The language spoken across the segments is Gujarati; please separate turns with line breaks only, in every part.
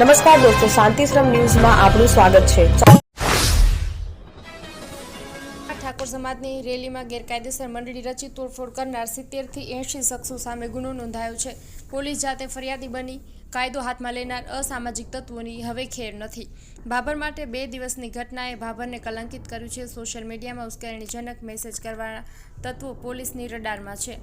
નમસ્કાર દોસ્તો શાંતિશ્રમ ન્યૂઝમાં આપનું સ્વાગત છે.
ઠાકોર સમાજની રેલીમાં ગેરકાયદેસર મંડળી રચી તોડફોડ કરનાર સિત્તેરથી એંશી શખ્સો સામે ગુનો નોંધાયો છે. પોલીસ જાતે ફરિયાદી બની, કાયદો હાથમાં લેનાર અસામાજિક તત્વોની હવે ખેર નથી. ભાભર માટે બે દિવસની ઘટનાએ ભાભરને કલંકિત કર્યું છે. સોશિયલ મીડિયામાં ઉશ્કેરણીજનક મેસેજ કરવાના તત્વો પોલીસની રડારમાં છે.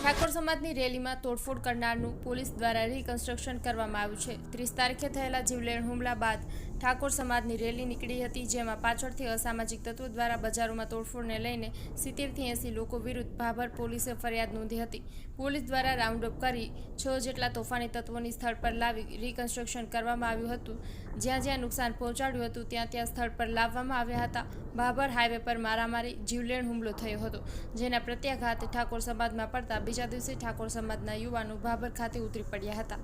ઠાકોર સમાજની રેલીમાં તોડફોડ કરનારનું પોલીસ દ્વારા રિકન્સ્ટ્રક્શન કરવામાં આવ્યું છે. ત્રીસ તારીખે થયેલા જીવલેણ હુમલા બાદ ઠાકોર સમાજની રેલી નીકળી હતી, જેમાં પાછળથી અસામાજિક તત્વો દ્વારા બજારોમાં તોડફોડને લઈને સિત્તેરથી એંસી લોકો વિરુદ્ધ ભાભર પોલીસે ફરિયાદ નોંધી હતી. પોલીસ દ્વારા રાઉન્ડ અપ કરી છ જેટલા તોફાની તત્વોની સ્થળ પર લાવી રિકન્સ્ટ્રક્શન કરવામાં આવ્યું હતું. જ્યાં જ્યાં નુકસાન પહોંચાડ્યું હતું, ત્યાં ત્યાં સ્થળ પર લાવવામાં આવ્યા હતા. ભાભર હાઈવે પર મારામારી, જીવલેણ હુમલો થયો હતો, જેના પ્રત્યાઘાત ઠાકોર સમાજમાં પડતા બીજા દિવસે ઠાકોર સમાજના યુવાનો ભાભર ખાતે ઉતરી પડ્યા હતા.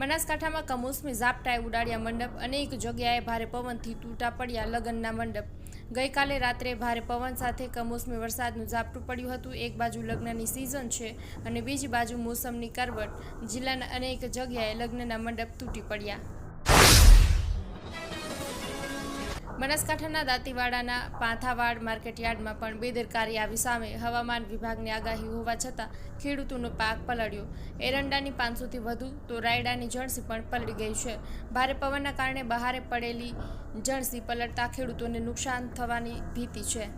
બનાસકાંઠામાં કમોસમી ઝાપટાએ ઉડાડ્યા મંડપ. અનેક જગ્યાએ ભારે પવનથી તૂટા પડ્યા લગ્નના મંડપ. ગઈકાલે રાત્રે ભારે પવન સાથે કમોસમી વરસાદનું ઝાપટું પડ્યું હતું. એક બાજુ લગ્નની સિઝન છે અને બીજી બાજુ મોસમની કરવટ. જિલ્લાના અનેક જગ્યાએ લગ્નના મંડપ તૂટી પડ્યા. બનાસકાંઠાના દાંતીવાડાના પાંથાવાડ માર્કેટયાર્ડમાં પણ બેદરકારી આવી સામે હવામાન વિભાગની આગાહી હોવા છતાં ખેડૂતોનો પાક પલળ્યો. એરંડાની પાંચસોથી વધુ તો રાયડાની જણસી પણ પલળી ગઈ છે. ભારે પવનના કારણે બહારે પડેલી જણસી પલળતા ખેડૂતોને નુકસાન થવાની ભીતિ છે.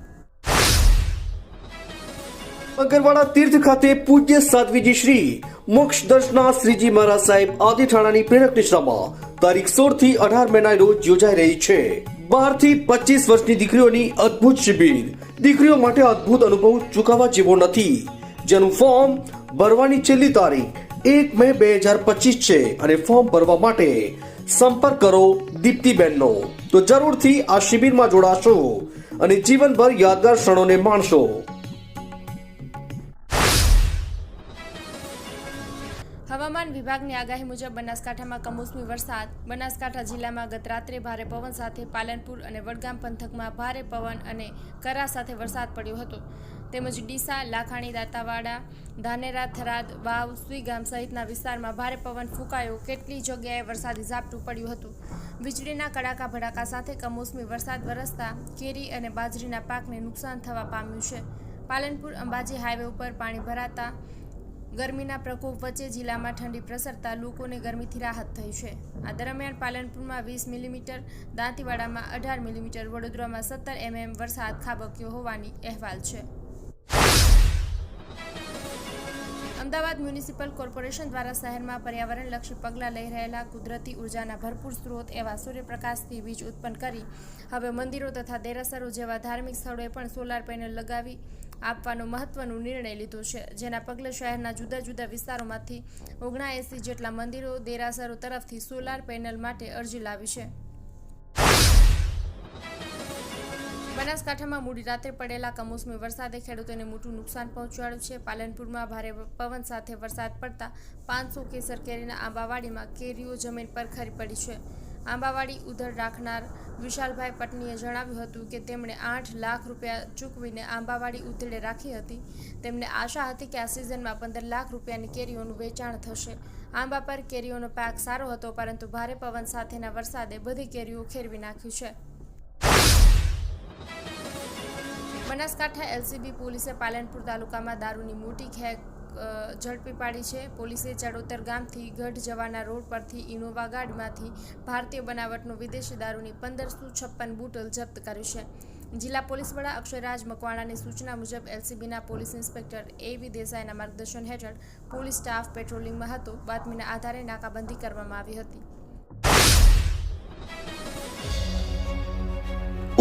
મગરવાડા તીર્થ ખાતે પૂજ્ય સાધ્વીજી શ્રી મોક્ષ દર્શના શ્રીજી મહારાજ સાહેબ આદિઠાણાની પ્રેરક નિશ્રામાં તારીખ સોળથી અઢાર મેના રોજ યોજાઈ રહી છે. બારથી પચીસ વર્ષની દીકરીઓની અદ્ભુત શિબિર. દીકરીઓ માટે અદ્ભુત અનુભવ ચૂકવવા જેવો નથી. જેનું ફોર્મ ભરવાની છેલ્લી તારીખ એક મે બે હજાર પચીસ છે અને ફોર્મ ભરવા માટે સંપર્ક કરો દીપ્તિબેનનો. તો જરૂરથી આ શિબિરમાં જોડાશો અને જીવનભર યાદગાર ક્ષણોને માણશો.
વિભાગની આગાહી મુજબ બનાસકાંઠામાં કમોસમી વરસાદ, બનાસકાંઠા જિલ્લામાં ગત રાત્રે ભારે પવન સાથે પાલનપુર અને વડગામ પંથકમાં ભારે પવન અને કરા સાથે વરસાદ પડ્યો હતો. તેમજ ડીસા, લાખાણી, દાંતાવાડા, ધાનેરા, થરાદ, વાવ, સુઈગામ સહિતના વિસ્તારમાં ભારે પવન ફૂંકાયો. કેટલી જગ્યાએ વરસાદી ઝાપટું પડ્યું હતું? વીજળીના કડાકા ભડાકા સાથે કમોસમી વરસાદ વરસતા કેરી અને બાજરીના પાકને નુકસાન થવા પામ્યું છે. પાલનપુર અંબાજી હાઈવે ઉપર પાણી ભરાતા ગરમીના પ્રકોપ વચ્ચે જિલ્લામાં ઠંડી પ્રસરતા લોકોને ગરમીથી રાહત થઈ છે. આ દરમિયાન પાલનપુરમાં વીસ મિલીમીટર, દાંતીવાડામાં અઢાર મિલીમીટર, વડોદરામાં સત્તર એમએમ વરસાદ ખાબક્યો હોવાની અહેવાલ છે. અમદાવાદ મ્યુનિસિપલ કોર્પોરેશન દ્વારા શહેરમાં પર્યાવરણલક્ષી પગલાં લઈ રહેલા કુદરતી ઉર્જાના ભરપૂર સ્ત્રોત એવા સૂર્યપ્રકાશથી વીજ ઉત્પન્ન કરી હવે મંદિરો તથા દેરાસરો જેવા ધાર્મિક સ્થળોએ પણ સોલાર પેનલ લગાવી આપવાનો મહત્વનો નિર્ણય લીધો છે. જેના પગલે શહેરના જુદા જુદા વિસ્તારોમાંથી ઓગણાએંસી જેટલા મંદિરો, દેરાસરો તરફથી સોલાર પેનલ માટે અરજી લાવી છે. બનાસકાંઠામાં મોડી રાત્રે પડેલા કમોસમી વરસાદે ખેડૂતોને મોટું નુકસાન પહોંચાડ્યું છે. પાલનપુરમાં ભારે પવન સાથે વરસાદ પડતા પાંચસો કેસર કેરીના આંબાવાડીમાં કેરીઓ જમીન પર ખરી પડી છે. આંબાવાડી ઉધર રાખનાર વિશાલભાઈ પટનીએ જણાવ્યું હતું કે તેમણે આઠ લાખ રૂપિયા ચૂકવીને આંબાવાડી ઉધેડે રાખી હતી. તેમને આશા હતી કે આ સિઝનમાં પંદર લાખ રૂપિયાની કેરીઓનું વેચાણ થશે. આંબા પર કેરીઓનો પાક સારો હતો, પરંતુ ભારે પવન સાથેના વરસાદે બધી કેરીઓ ખેરવી નાખ્યું છે. બનાસકાંઠા એલસીબી પોલીસે પાલનપુર તાલુકામાં દારૂની મોટી ખેક ઝડપી પાડી છે. પોલીસે ચડોતર ગામથી ગઢ જવાના રોડ પરથી ઇનોવા ગાર્ડમાંથી ભારતીય બનાવટનો વિદેશી દારૂની પંદરસો છપ્પન બોટલ જપ્ત કર્યું છે. જિલ્લા પોલીસ વડા અક્ષયરાજ મકવાણાની સૂચના મુજબ એલસીબીના પોલીસ ઇન્સ્પેક્ટર એ વી દેસાઈના માર્ગદર્શન હેઠળ પોલીસ સ્ટાફ પેટ્રોલિંગમાં હતો. બાતમીના આધારે નાકાબંધી કરવામાં આવી હતી.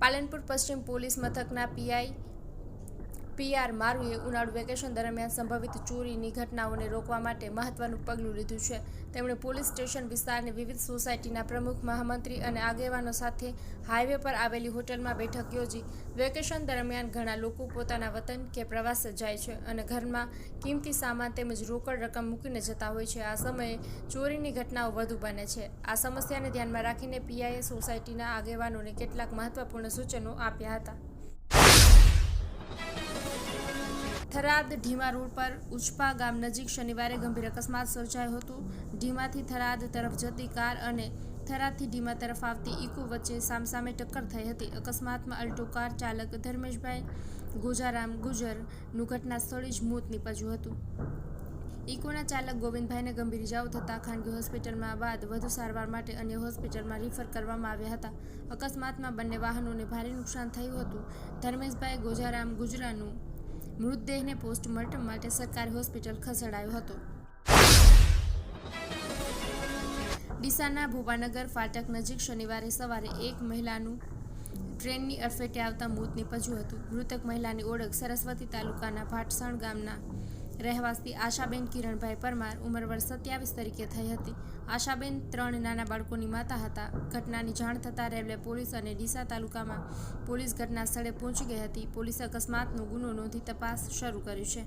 પાલનપુર પશ્ચિમ પોલીસ મથકના પીઆઈ પીઆર મારુએ ઉનાળુ વેકેશન દરમિયાન સંભવિત ચોરીની ઘટનાઓને રોકવા માટે મહત્વનું પગલું લીધું છે. તેમણે પોલીસ સ્ટેશન વિસ્તારની વિવિધ સોસાયટીના પ્રમુખ, મહામંત્રી અને આગેવાનો સાથે હાઈવે પર આવેલી હોટલમાં બેઠક યોજી. વેકેશન દરમિયાન ઘણા લોકો પોતાના વતન કે પ્રવાસે જાય છે અને ઘરમાં કિંમતી સામાન તેમજ રોકડ રકમ મૂકીને જતા હોય છે. આ સમયે ચોરીની ઘટનાઓ વધુ બને છે. આ સમસ્યાને ધ્યાનમાં રાખીને પીઆઈએ સોસાયટીના આગેવાનોને કેટલાક મહત્વપૂર્ણ સૂચનો આપ્યા હતા. થરાદ ઢીમા રોડ પર ઉચપા ગામ નજીક શનિવારે ગંભીર અકસ્માત સર્જાયો હતો. ઢીમાથી થરાદ તરફ જતી કાર અને થરાદથી ઢીમા તરફ આવતી ઇકો વચ્ચે સામસામે ટક્કર થઈ હતી. અકસ્માતમાં અલ્ટો કાર ચાલક ધર્મેશભાઈ ગોજારામ ગુજરનું ઘટના સ્થળે જ મોત નીપજ્યું હતું. ઇકોના ચાલક ગોવિંદભાઈને ગંભીર ઇજાઓ થતાં ખાનગી હોસ્પિટલમાં બાદ વધુ સારવાર માટે અન્ય હોસ્પિટલમાં રિફર કરવામાં આવ્યા હતા. અકસ્માતમાં બંને વાહનોને ભારે નુકસાન થયું હતું. ધર્મેશભાઈ ગોજારામ ગુજરાનું મૃતદેહને પોસ્ટમોર્ટમ માટે સરકારી હોસ્પિટલ ખસેડાયો હતો. ડીસાના ભોપાનગર ફાટક નજીક શનિવારે સવારે એક મહિલાનું ટ્રેનની અડફેટે આવતા મોત નીપજ્યું હતું. મૃતક મહિલાની ઓળખ સરસ્વતી તાલુકાના ભાટસણ ગામના રહેવાસી આશાબેન કિરણભાઈ પરમાર ઉંમર વર્ષ સત્યાવીસ તરીકે થઈ હતી. આશાબેન ત્રણ નાના બાળકોની માતા હતા. ઘટનાની જાણ થતાં રેલવે પોલીસ અને ડીસા તાલુકામાં પોલીસ ઘટના સ્થળે પહોંચી ગઈ હતી. પોલીસે અકસ્માતનો ગુનો નોંધી તપાસ શરૂ કરી છે.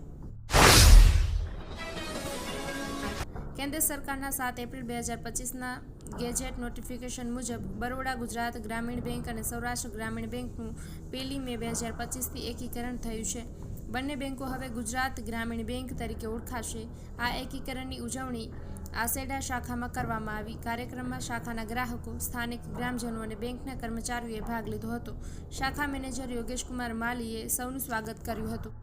કેન્દ્ર સરકારના સાત એપ્રિલ બે હજાર પચીસના ગેજેટ નોટિફિકેશન મુજબ બરોડા ગુજરાત ગ્રામીણ બેંક અને સૌરાષ્ટ્ર ગ્રામીણ બેંકનું પહેલી મે બે હજાર પચીસથી એકીકરણ થયું છે. બંને બેંકો હવે ગુજરાત ગ્રામીણ બેંક તરીકે ઓળખાશે. આ એકીકરણની ઉજવણી આસેડા શાખામાં કરવામાં આવી. કાર્યક્રમમાં શાખાના ગ્રાહકો, સ્થાનિક ગ્રામજનો અને બેંકના કર્મચારીઓએ ભાગ લીધો હતો. શાખા મેનેજર યોગેશકુમાર માલીએ સૌનું સ્વાગત કર્યું હતું.